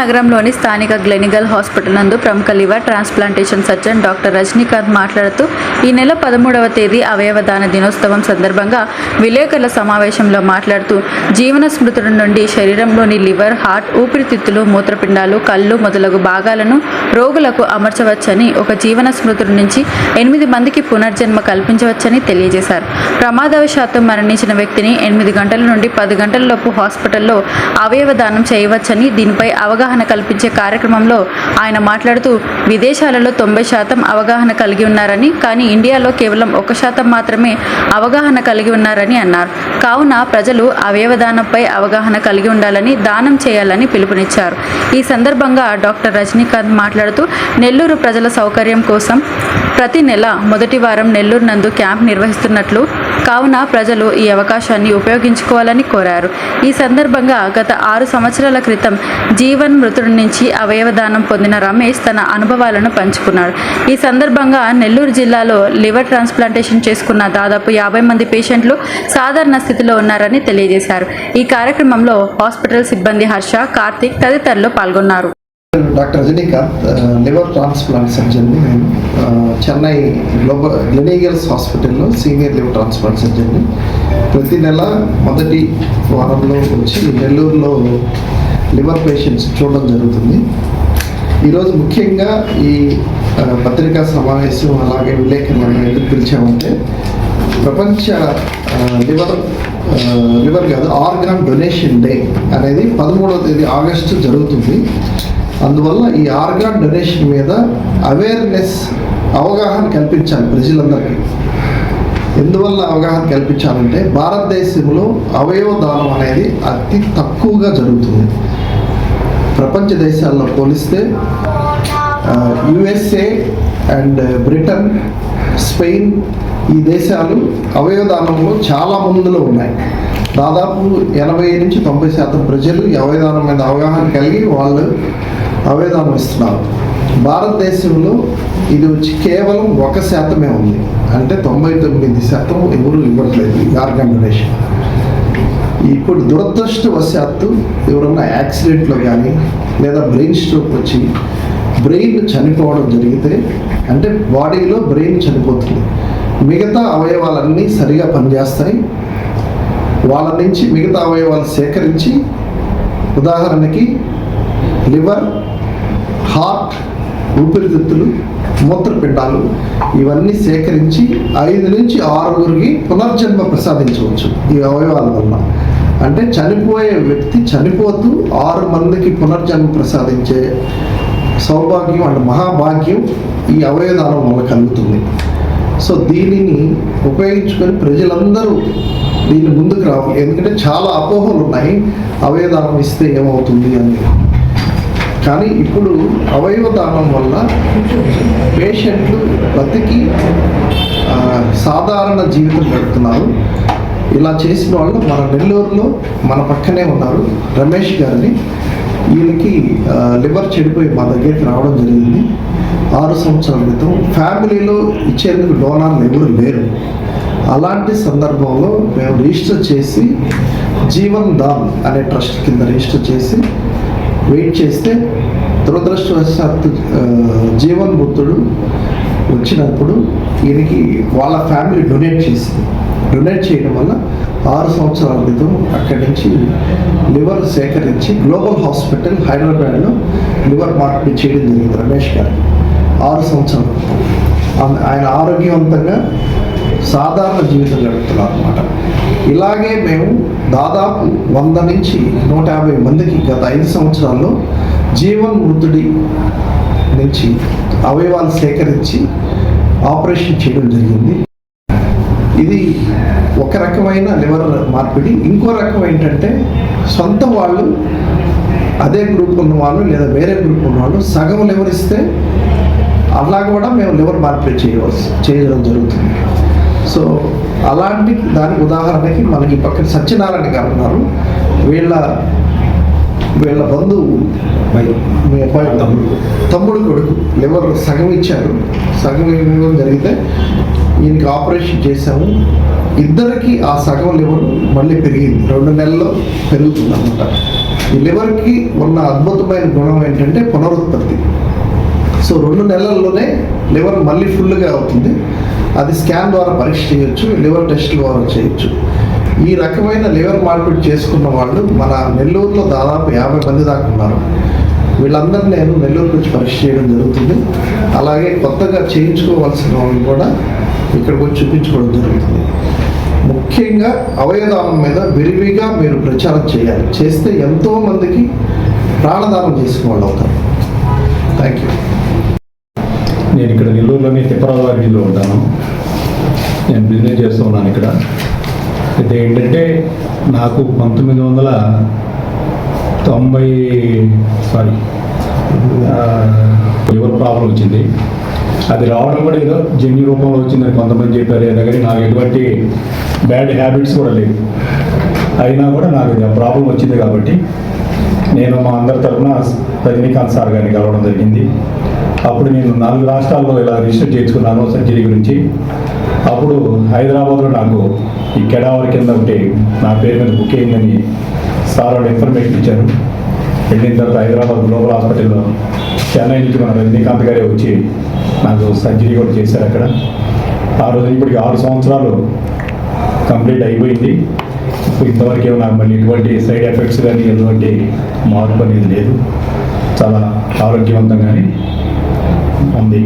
నగరంలోని స్థానిక గ్లెనిగల్ హాస్పిటల్ నందు ప్రముఖ liver transplantation surgeon doctor Rajinikanth మాట్లాడుతూ ఈ నెల పదమూడవ తేదీ అవయవదాన దినోత్సవం సందర్భంగా విలేకరుల సమావేశంలో మాట్లాడుతూ జీవన స్మృతుల నుండి శరీరంలోని లివర్ హార్ట్ ఊపిరితిత్తులు మూత్రపిండాలు కళ్ళు మొదలగు భాగాలను రోగులకు అమర్చవచ్చని ఒక జీవన స్మృతుల నుంచి ఎనిమిది మందికి పునర్జన్మ కల్పించవచ్చని తెలియజేశారు. ప్రమాదవశాత్తు మరణించిన వ్యక్తిని ఎనిమిది గంటల నుండి పది గంటలలోపు హాస్పిటల్లో అవయవదానం చేయవచ్చని దీనిపై అవగాహన అవగాహన కల్పించే కార్యక్రమంలో ఆయన మాట్లాడుతూ విదేశాలలో తొంభై శాతం అవగాహన కలిగి ఉన్నారని కానీ ఇండియాలో కేవలం ఒక శాతం మాత్రమే అవగాహన కలిగి ఉన్నారని అన్నారు. కావున ప్రజలు అవయవదానంపై అవగాహన కలిగి ఉండాలని దానం చేయాలని పిలుపునిచ్చారు. ఈ సందర్భంగా డాక్టర్ రజనీకాంత్ మాట్లాడుతూ నెల్లూరు ప్రజల సౌకర్యం కోసం ప్రతి నెల మొదటి వారం నెల్లూరు నందు క్యాంప్ నిర్వహిస్తున్నట్లు కావున ప్రజలు ఈ అవకాశాన్ని ఉపయోగించుకోవాలని కోరారు. ఈ సందర్భంగా గత ఆరు సంవత్సరాల క్రితం జీవన్ మృతుడి నుంచి అవయవదానం పొందిన రమేష్ తన అనుభవాలను పంచుకున్నాడు. ఈ సందర్భంగా నెల్లూరు జిల్లాలో లివర్ ట్రాన్స్ప్లాంటేషన్ చేసుకున్న దాదాపు యాభై మంది పేషెంట్లు సాధారణ స్థితిలో ఉన్నారని తెలియజేశారు. ఈ కార్యక్రమంలో హాస్పిటల్ సిబ్బంది హర్ష కార్తిక్ తదితరులు పాల్గొన్నారు. డాక్టర్ రజనీకాంత్ లివర్ ట్రాన్స్ప్లాంట్ సర్జన్ని చెన్నై గ్లోబల్ గ్లెనీగల్స్ హాస్పిటల్లో సీనియర్ లివర్ ట్రాన్స్ప్లాంట్ సర్జన్ని ప్రతి నెల మొదటి వారంలో వచ్చి నెల్లూరులో లివర్ పేషెంట్స్ చూడడం జరుగుతుంది. ఈరోజు ముఖ్యంగా ఈ పత్రికా సమావేశం అలాగే విలేకరులను ఎందుకు పిలిచామంటే ప్రపంచ లివర్ లివర్ కాదు ఆర్గాన్ డొనేషన్ డే అనేది పదమూడవ తేదీ ఆగస్టు జరుగుతుంది. అందువల్ల ఈ ఆర్గాన్ డొనేషన్ మీద అవేర్నెస్ అవగాహన కల్పించాలి ప్రజలందరికీ. ఎందువల్ల అవగాహన కల్పించాలంటే భారతదేశంలో అవయవ దానం అనేది అతి తక్కువగా జరుగుతుంది. ప్రపంచ దేశాల్లో పోలిస్తే యుఎస్ఏ అండ్ బ్రిటన్ స్పెయిన్ ఈ దేశాలు అవయవదానంలో చాలా ముందులో ఉన్నాయి. దాదాపు ఎనభై నుంచి తొంభై శాతం ప్రజలు ఈ అవయవదానం మీద అవగాహన కలిగి వాళ్ళు అవయవదానం ఇస్తున్నారు భారతదేశంలో ఇది వచ్చి కేవలం ఒక శాతమే ఉంది. అంటే తొంభై తొమ్మిది శాతం ఎవరు ఇవ్వట్లేదు ఈ ఇప్పుడు దురదృష్టవశాత్తు ఎవరన్నా యాక్సిడెంట్లో కానీ లేదా బ్రెయిన్ స్ట్రోక్ వచ్చి బ్రెయిన్ చనిపోవడం జరిగితే అంటే బాడీలో బ్రెయిన్ చనిపోతుంది. మిగతా అవయవాలన్నీ సరిగా పనిచేస్తాయి. వాళ్ళ నుంచి మిగతా అవయవాలు సేకరించి ఉదాహరణకి లివర్ హార్ట్ ఊపిరితిత్తులు మూత్రపిండాలు ఇవన్నీ సేకరించి ఐదు నుంచి ఆరుగురికి పునర్జన్మ ప్రసాదించవచ్చు ఈ అవయవాల వల్ల అంటే చనిపోయే వ్యక్తి చనిపోతూ ఆరు మందికి పునర్జన్మ ప్రసాదించే సౌభాగ్యం అంటే మహాభాగ్యం ఈ అవయవదానం వల్ల కలుగుతుంది. సో దీనిని ఉపయోగించుకొని ప్రజలందరూ దీన్ని ముందుకు రావాలి. ఎందుకంటే చాలా అపోహలు ఉన్నాయి అవయదానం ఇస్తే ఏమవుతుంది అని. కానీ ఇప్పుడు అవయవ దానం వల్ల పేషెంట్లు బతికి సాధారణ జీవితం గడుపుతున్నారు. ఇలా చేసిన వాళ్ళు మన నెల్లూరులో మన పక్కనే ఉన్నారు. రమేష్ గారిని వీళ్ళకి లివర్ చెడిపోయి మా దగ్గరికి రావడం జరిగింది. ఆరు సంవత్సరాల క్రితం ఫ్యామిలీలో ఇచ్చేందుకు డోనార్లు ఎవరు లేరు. అలాంటి సందర్భంలో మేము రిజిస్టర్ చేసి జీవన్ దాన్ అనే ట్రస్ట్ కింద రిజిస్టర్ చేసి వెయిట్ చేస్తే దురదృష్టవశాత్తు జీవన్ బుద్ధుడు వచ్చినప్పుడు ఈయనకి వాళ్ళ ఫ్యామిలీ డొనేట్ చేసింది. డొనేట్ చేయడం వల్ల ఆరు సంవత్సరాల క్రితం అక్కడి నుంచి లివర్ సేకరించి గ్లోబల్ హాస్పిటల్ హైదరాబాద్లో లివర్ మార్పిడి చేయడం జరిగింది రమేష్ గారు. ఆరు సంవత్సరాల. క్రితం ఆయన ఆరోగ్యవంతంగా సాధారణ జీవితం గడుపుతున్నారు అనమాట ఇలాగే మేము దాదాపు వంద నుంచి నూట యాభై మందికి గత ఐదు సంవత్సరాల్లో జీవన్ మృతుడి నుంచి అవయవాలు సేకరించి ఆపరేషన్ చేయడం జరిగింది. ఇది ఒక రకమైన లివర్ మార్పిడి. ఇంకో రకం ఏంటంటే సొంత వాళ్ళు అదే గ్రూప్ ఉన్న వాళ్ళు లేదా వేరే గ్రూప్ ఉన్న వాళ్ళు సగం లివర్ ఇస్తే అలా కూడా మేము లివర్ మార్పిడి చేయవలసి చేయడం జరుగుతుంది. సో అలాంటి దానికి ఉదాహరణకి మనకి పక్కన సత్యనారాయణ గారు ఉన్నారు. వీళ్ళ వీళ్ళ బంధువు మీ అబ్బాయి తమ్ముడు. తమ్ముడు కొడుకు లివర్ సగం ఇచ్చారు. సగం ఇవ్వడం జరిగితే ఈయనకి ఆపరేషన్ చేశాము. ఇద్దరికి ఆ సగం లివర్ మళ్ళీ పెరిగింది. రెండు నెలల్లో పెరుగుతుంది అనమాట ఈ లివర్కి ఉన్న అద్భుతమైన గుణం ఏంటంటే పునరుత్పత్తి. సో రెండు నెలల్లోనే లివర్ మళ్ళీ ఫుల్గా అవుతుంది. అది స్కాన్ ద్వారా పరీక్ష చేయొచ్చు లివర్ టెస్ట్ ద్వారా చేయొచ్చు. ఈ రకమైన లివర్ మార్పిడి చేసుకున్న వాళ్ళు మన నెల్లూరులో దాదాపు యాభై మంది దాకా ఉన్నారు. వీళ్ళందరినీ నేను నెల్లూరుకి వచ్చి పరీక్ష చేయడం జరుగుతుంది. అలాగే కొత్తగా చేయించుకోవాల్సిన వాళ్ళు కూడా ఇక్కడికి వచ్చి చూపించుకోవడం జరుగుతుంది. ముఖ్యంగా అవయదానం మీద విరివిగా మీరు ప్రచారం చేయాలి. చేస్తే ఎంతోమందికి ప్రాణదానం చేసిన వాళ్ళు అవుతారు. థ్యాంక్ యూ నేను ఇక్కడ నెల్లూరులోనే తిప్పరాజు వారిలో ఉంటాను. నేను బిజినెస్ చేస్తూ ఉన్నాను ఇక్కడ. అయితే ఏంటంటే నాకు పంతొమ్మిది వందల తొంభై సారీ లివర్ ప్రాబ్లం వచ్చింది. అది రావడం కూడా ఏదో జన్యు రూపంలో వచ్చిందని కొంతమంది చెప్పారు. ఏదో కానీ నాకు ఎటువంటి బ్యాడ్ హ్యాబిట్స్ కూడా లేవు. అయినా కూడా నాకు ఆ ప్రాబ్లం వచ్చింది కాబట్టి నేను మా అందరి తరఫున రజనీకాంత్ సార్ గారిని కలవడం జరిగింది. అప్పుడు నేను నాలుగు రాష్ట్రాల్లో ఇలా రిజిస్టర్ చేసుకున్నాను సర్జరీ గురించి. అప్పుడు హైదరాబాద్లో నాకు ఈ కెడావర్ కింద ఒకటి నా పేరు మీద బుక్ అయిందని సార్ వాళ్ళు ఇన్ఫర్మేషన్ ఇచ్చారు. వెళ్ళిన తర్వాత హైదరాబాద్ గ్లోబల్ హాస్పిటల్లో చెన్నై నుంచి మన రజనీకాంత్ గారే వచ్చి నాకు సర్జరీ కూడా చేశారు అక్కడ. ఆ రోజు ఇప్పటికి ఆరు సంవత్సరాలు కంప్లీట్ అయిపోయింది. ఇంతవరకు నాకు మళ్ళీ ఎటువంటి సైడ్ ఎఫెక్ట్స్ కానీ ఎటువంటి మార్పు అనేది లేదు. చాలా ఆరోగ్యవంతంగానే ఉంది